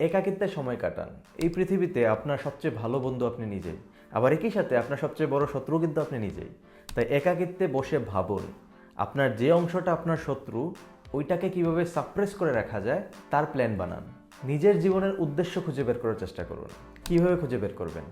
একাকিত্বে সময় কাটান। এই পৃথিবীতে আপনার সবচেয়ে ভালো বন্ধু আপনি নিজেই। আবার একই সাথে আপনার সবচেয়ে বড় শত্রু কিন্তু আপনি নিজেই। তাই একাকিত্বে বসে ভাবুন, আপনার যে অংশটা আপনার শত্রু, ওইটাকে কীভাবে সাপ্রেস করে রাখা যায় তার প্ল্যান বানান। নিজের জীবনের উদ্দেশ্য খুঁজে বের করার চেষ্টা করুন। কীভাবে খুঁজে বের করবেন?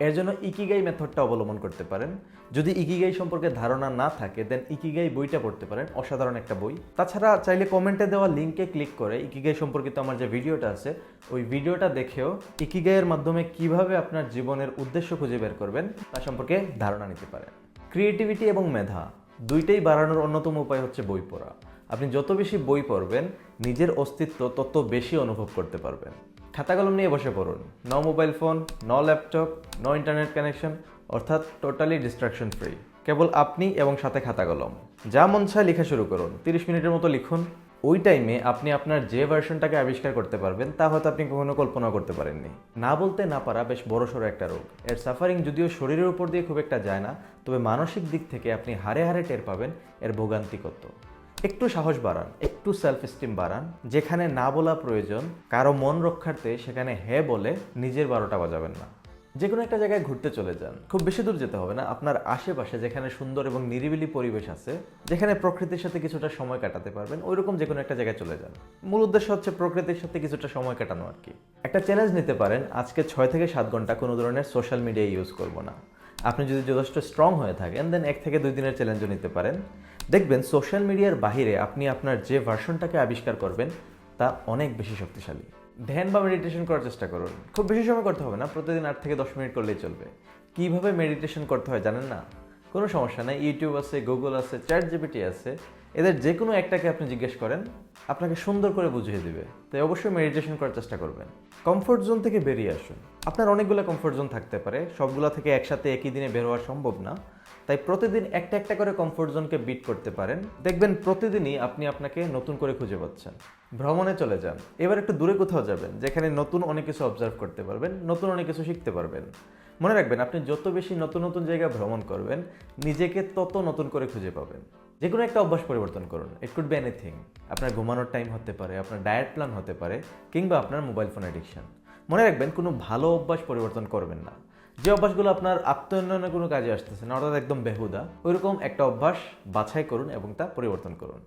এর জন্য ইকিগাই মেথডটা অবলম্বন করতে পারেন। যদি ইকিগাই সম্পর্কে ধারণা না থাকে দেন ইকিগাই বইটা পড়তে পারেন, অসাধারণ একটা বই। তাছাড়া চাইলে কমেন্টে দেওয়া লিঙ্কে ক্লিক করে ইকিগাই সম্পর্কিত আমার যে ভিডিওটা আছে, ওই ভিডিওটা দেখেও ইকিগাইয়ের মাধ্যমে কীভাবে আপনার জীবনের উদ্দেশ্য খুঁজে বের করবেন, তা সম্পর্কে ধারণা নিতে পারেন। ক্রিয়েটিভিটি এবং মেধা দুইটাই বাড়ানোর অন্যতম উপায় হচ্ছে বই পড়া। আপনি যত বেশি বই পড়বেন, নিজের অস্তিত্ব তত বেশি অনুভব করতে পারবেন। খাতা কলম নিয়ে বসে পড়ুন। ন মোবাইল ফোন ন ল্যাপটপ ন ইন্টারনেট কানেকশন অর্থাৎ টোটালি ডিস্ট্রাকশন ফ্রি কেবল আপনি এবং সাথে খাতা কলম। যা মন চায় লেখা শুরু করুন। তিরিশ মিনিটের মতো লিখুন। ওই টাইমে আপনি আপনার যে ভার্সনটাকে আবিষ্কার করতে পারবেন, তা হয়তো আপনি কখনো কল্পনা করতে পারেননি। না বলতে না পারা বেশ বড় সড়ো একটা রোগ। এর সাফারিং যদিও শরীরের উপর দিয়ে খুব একটা যায় না, তবে মানসিক দিক থেকে আপনি হারে হারে টের পাবেন এর ভোগান্তি কত একটু সাহস বাড়ান, একটু সেলফ স্টিম বাড়ান। যেখানে না বলা প্রয়োজন, কারও মন রক্ষার্থে সেখানে হ্যাঁ বলে নিজের বারোটা বাজাবেন না। যে কোনো একটা জায়গায় ঘুরতে চলে যান। খুব বেশি দূর যেতে হবে না, আপনার আশেপাশে যেখানে সুন্দর এবং নিরিবিলি পরিবেশ আছে, যেখানে প্রকৃতির সাথে কিছুটা সময় কাটাতে পারবেন, ওইরকম যে কোনো একটা জায়গায় চলে যান। মূল উদ্দেশ্য হচ্ছে প্রকৃতির সাথে কিছুটা সময় কাটানো আর কি। একটা চ্যালেঞ্জ নিতে পারেন, আজকে ছয় থেকে সাত ঘণ্টা কোনো ধরনের সোশ্যাল মিডিয়া ইউজ করব না। আপনি যদি যথেষ্ট স্ট্রং হয়ে থাকেন দেন এক থেকে দুই দিনের চ্যালেঞ্জও নিতে পারেন। দেখবেন সোশ্যাল মিডিয়ার বাহিরে আপনি আপনার যে ভার্সনটাকে আবিষ্কার করবেন, তা অনেক বেশি শক্তিশালী। ধ্যান বা মেডিটেশন করার চেষ্টা করুন। খুব বেশি সময় করতে হবে না, প্রতিদিন আট থেকে দশ মিনিট করলেই চলবে। কীভাবে মেডিটেশন করতে হয় জানেন না? কোনো সমস্যা নেই। ইউটিউব আছে গুগল আছে চ্যাট জিপিটি আছে। এদের যে কোনো একটাকে আপনি জিজ্ঞেস করেন, আপনাকে সুন্দর করে বুঝিয়ে দিবে। তাই অবশ্যই মেডিটেশন করার চেষ্টা করবেন। কমফোর্ট জোন থেকে বেরিয়ে আসুন। আপনার অনেকগুলো কমফোর্ট জোন থাকতে পারে, সবগুলো থেকে একসাথে একই দিনে বের হওয়া সম্ভব না। তাই প্রতিদিন একটা একটা করে কমফোর্ট জোনকে বিট করতে পারেন। দেখবেন প্রতিদিনই আপনি আপনাকে নতুন করে খুঁজে পাচ্ছেন। ভ্রমণে চলে যান। এবার একটু দূরে কোথাও যাবেন, যেখানে নতুন অনেক কিছু অবজার্ভ করতে পারবেন, নতুন অনেক কিছু শিখতে পারবেন। মনে রাখবেন, আপনি যত বেশি নতুন নতুন জায়গা ভ্রমণ করবেন, নিজেকে তত নতুন করে খুঁজে পাবেন। যে কোনো একটা অভ্যাস পরিবর্তন করুন। ইট কুড বি এনিথিং আপনার ঘুমানোর টাইম হতে পারে, আপনার ডায়েট প্ল্যান হতে পারে, কিংবা আপনার মোবাইল ফোন অ্যাডিকশান মনে রাখবেন, কোনো ভালো অভ্যাস পরিবর্তন করবেন না। যে অভ্যাসগুলো আপনার আত্মোন্নয়নের কোনো কাজে আসতেছে, না অর্থাৎ একদম বেহুদা। ওইরকম একটা অভ্যাস বাছাই করুন এবং তা পরিবর্তন করুন।